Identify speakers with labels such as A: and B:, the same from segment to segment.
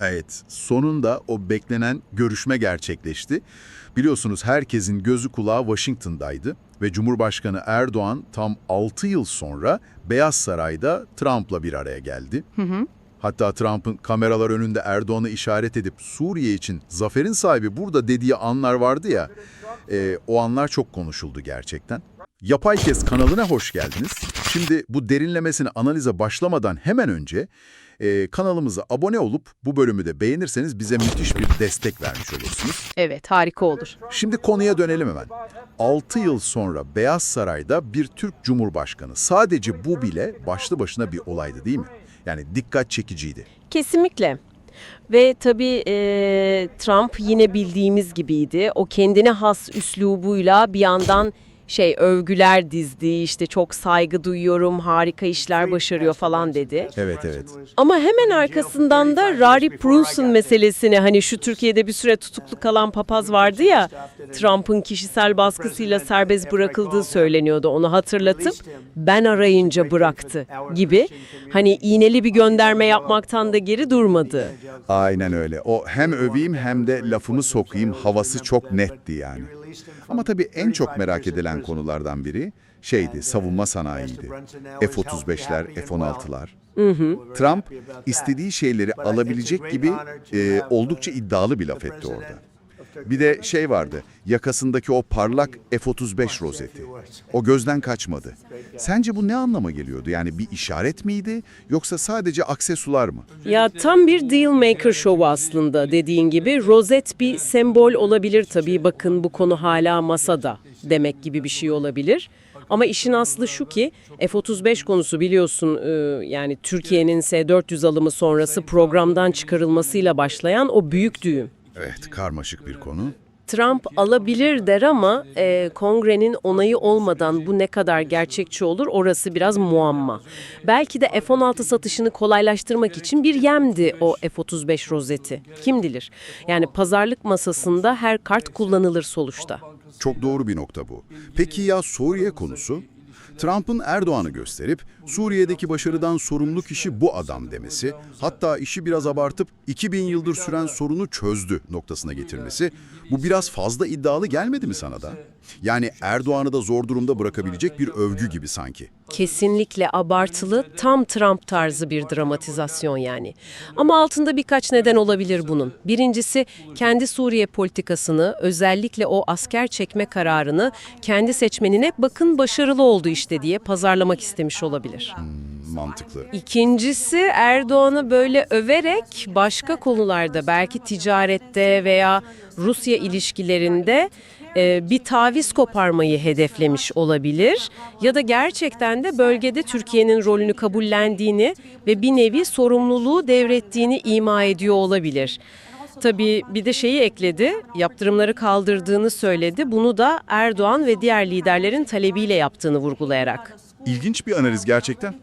A: Evet, sonunda o beklenen görüşme gerçekleşti. Biliyorsunuz herkesin gözü kulağı Washington'daydı ve Cumhurbaşkanı Erdoğan tam 6 yıl sonra Beyaz Saray'da Trump'la bir araya geldi. Hatta Trump'ın kameralar önünde Erdoğan'ı işaret edip Suriye için zaferin sahibi burada dediği anlar vardı ya, e, o anlar çok konuşuldu gerçekten. Yapay Kes kanalına hoş geldiniz. Şimdi bu derinlemesine analize başlamadan hemen önce e, kanalımıza abone olup bu bölümü de beğenirseniz bize müthiş bir destek vermiş olursunuz.
B: Evet, harika olur.
A: Şimdi konuya dönelim hemen. 6 yıl sonra Beyaz Saray'da bir Türk Cumhurbaşkanı. Sadece bu bile başlı başına bir olaydı değil mi? Yani dikkat çekiciydi.
B: Kesinlikle. Ve tabii e, Trump yine bildiğimiz gibiydi. O kendine has üslubuyla bir yandan şey övgüler dizdi, işte çok saygı duyuyorum, harika işler başarıyor falan dedi.
A: Evet evet.
B: Ama hemen arkasından da Rari Brunson meselesini hani şu Türkiye'de bir süre tutuklu kalan papaz vardı ya Trump'ın kişisel baskısıyla serbest bırakıldığı söyleniyordu onu hatırlatıp ben arayınca bıraktı gibi hani iğneli bir gönderme yapmaktan da geri durmadı.
A: Aynen öyle. O hem öveyim hem de lafımı sokayım havası çok netti yani. Ama tabii en çok merak edilen konulardan biri şeydi, savunma sanayiydi. F-35'ler, F-16'lar. Trump istediği şeyleri alabilecek gibi e, oldukça iddialı bir laf etti orada. Bir de şey vardı, yakasındaki o parlak F-35 rozeti. O gözden kaçmadı. Sence bu ne anlama geliyordu? Yani bir işaret miydi yoksa sadece aksesuar mı?
B: Ya tam bir deal maker şovu aslında dediğin gibi. Rozet bir sembol olabilir tabii. Bakın bu konu hala masada demek gibi bir şey olabilir. Ama işin aslı şu ki F-35 konusu biliyorsun e, yani Türkiye'nin S-400 alımı sonrası programdan çıkarılmasıyla başlayan o büyük düğüm.
A: Evet, karmaşık bir konu.
B: Trump alabilir der ama e, kongrenin onayı olmadan bu ne kadar gerçekçi olur orası biraz muamma. Belki de F-16 satışını kolaylaştırmak için bir yemdi o F-35 rozeti. Kim bilir? Yani pazarlık masasında her kart kullanılır sonuçta.
A: Çok doğru bir nokta bu. Peki ya Suriye konusu? Trump'ın Erdoğan'ı gösterip Suriye'deki başarıdan sorumlu kişi bu adam demesi, hatta işi biraz abartıp 2000 yıldır süren sorunu çözdü noktasına getirmesi, bu biraz fazla iddialı gelmedi mi sana da? Yani Erdoğan'ı da zor durumda bırakabilecek bir övgü gibi sanki.
B: Kesinlikle abartılı, tam Trump tarzı bir dramatizasyon yani. Ama altında birkaç neden olabilir bunun. Birincisi kendi Suriye politikasını, özellikle o asker çekme kararını kendi seçmenine bakın başarılı oldu işte diye pazarlamak istemiş olabilir.
A: Mantıklı.
B: İkincisi Erdoğan'ı böyle överek başka konularda belki ticarette veya Rusya ilişkilerinde e, bir taviz koparmayı hedeflemiş olabilir. Ya da gerçekten de bölgede Türkiye'nin rolünü kabullendiğini ve bir nevi sorumluluğu devrettiğini ima ediyor olabilir. Tabii bir de şeyi ekledi, yaptırımları kaldırdığını söyledi. Bunu da Erdoğan ve diğer liderlerin talebiyle yaptığını vurgulayarak.
A: İlginç bir analiz gerçekten.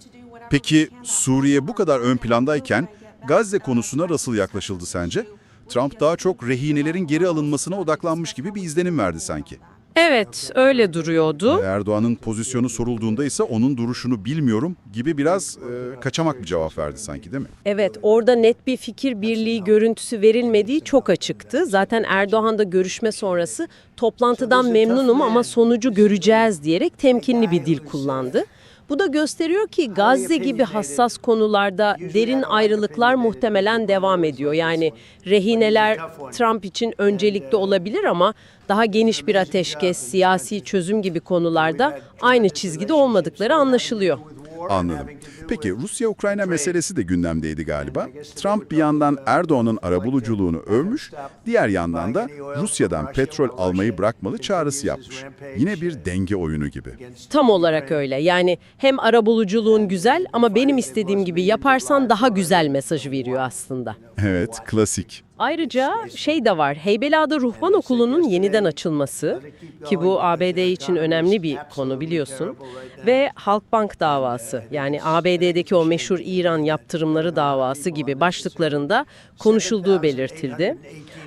A: Peki Suriye bu kadar ön plandayken Gazze konusuna nasıl yaklaşıldı sence? Trump daha çok rehinelerin geri alınmasına odaklanmış gibi bir izlenim verdi sanki.
B: Evet, öyle duruyordu.
A: Erdoğan'ın pozisyonu sorulduğunda ise onun duruşunu bilmiyorum gibi biraz e, kaçamak bir cevap verdi sanki değil mi?
B: Evet, orada net bir fikir birliği görüntüsü verilmediği çok açıktı. Zaten Erdoğan da görüşme sonrası toplantıdan memnunum ama sonucu göreceğiz diyerek temkinli bir dil kullandı. Bu da gösteriyor ki Gazze gibi hassas konularda derin ayrılıklar muhtemelen devam ediyor. Yani rehineler Trump için öncelikli olabilir ama daha geniş bir ateşkes, siyasi çözüm gibi konularda aynı çizgide olmadıkları anlaşılıyor.
A: Anladım. Peki Rusya-Ukrayna meselesi de gündemdeydi galiba. Trump bir yandan Erdoğan'ın arabuluculuğunu övmüş, diğer yandan da Rusya'dan petrol almayı bırakmalı çağrısı yapmış. Yine bir denge oyunu gibi.
B: Tam olarak öyle. Yani hem arabuluculuğun güzel ama benim istediğim gibi yaparsan daha güzel mesajı veriyor aslında.
A: Evet, klasik.
B: Ayrıca şey de var, Heybeliada Ruhban Okulu'nun yeniden açılması ki bu ABD için önemli bir konu biliyorsun ve Halkbank davası yani ABD'deki o meşhur İran yaptırımları davası gibi başlıklarında konuşulduğu belirtildi.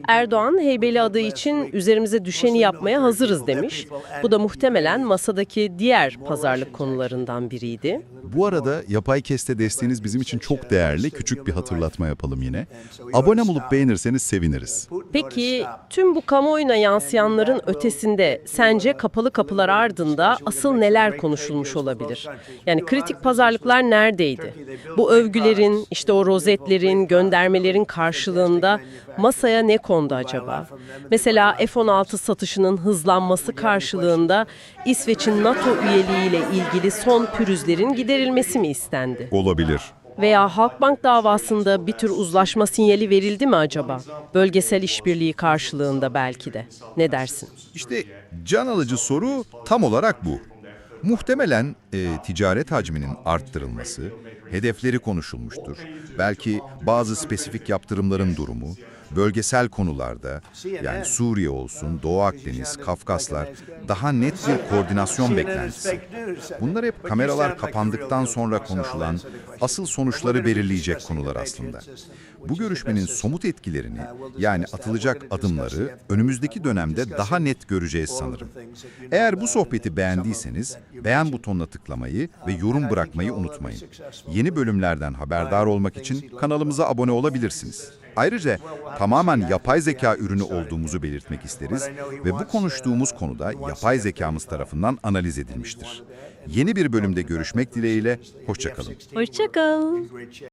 B: Erdoğan Heybeliada için üzerimize düşeni yapmaya hazırız demiş. Bu da muhtemelen masadaki diğer pazarlık konularından biriydi.
A: Bu arada yapay keste desteğiniz bizim için çok değerli. Küçük bir hatırlatma yapalım yine. Abone olup beğenirseniz seviniriz.
B: Peki tüm bu kamuoyuna yansıyanların ötesinde sence kapalı kapılar ardında asıl neler konuşulmuş olabilir? Yani kritik pazarlıklar neredeydi? Bu övgülerin, işte o rozetlerin, göndermelerin karşılığında masaya ne kondu acaba? Mesela F-16 satışının hızlanması karşılığında İsveç'in NATO üyeliğiyle ilgili son pürüzlerin giderilmesi mi istendi?
A: Olabilir.
B: Veya Halkbank davasında bir tür uzlaşma sinyali verildi mi acaba? Bölgesel işbirliği karşılığında belki de. Ne dersin?
C: İşte can alıcı soru tam olarak bu. Muhtemelen e, ticaret hacminin arttırılması, hedefleri konuşulmuştur. Belki bazı spesifik yaptırımların durumu, bölgesel konularda yani Suriye olsun, Doğu Akdeniz, Kafkaslar daha net bir koordinasyon beklentisi. Bunlar hep kameralar kapandıktan sonra konuşulan, asıl sonuçları belirleyecek konular aslında. Bu görüşmenin somut etkilerini yani atılacak adımları önümüzdeki dönemde daha net göreceğiz sanırım. Eğer bu sohbeti beğendiyseniz beğen butonuna tıklamayı ve yorum bırakmayı unutmayın. Yeni bölümlerden haberdar olmak için kanalımıza abone olabilirsiniz. Ayrıca tamamen yapay zeka ürünü olduğumuzu belirtmek isteriz ve bu konuştuğumuz konuda yapay zekamız tarafından analiz edilmiştir. Yeni bir bölümde görüşmek dileğiyle, hoşçakalın.
B: Hoşçakal.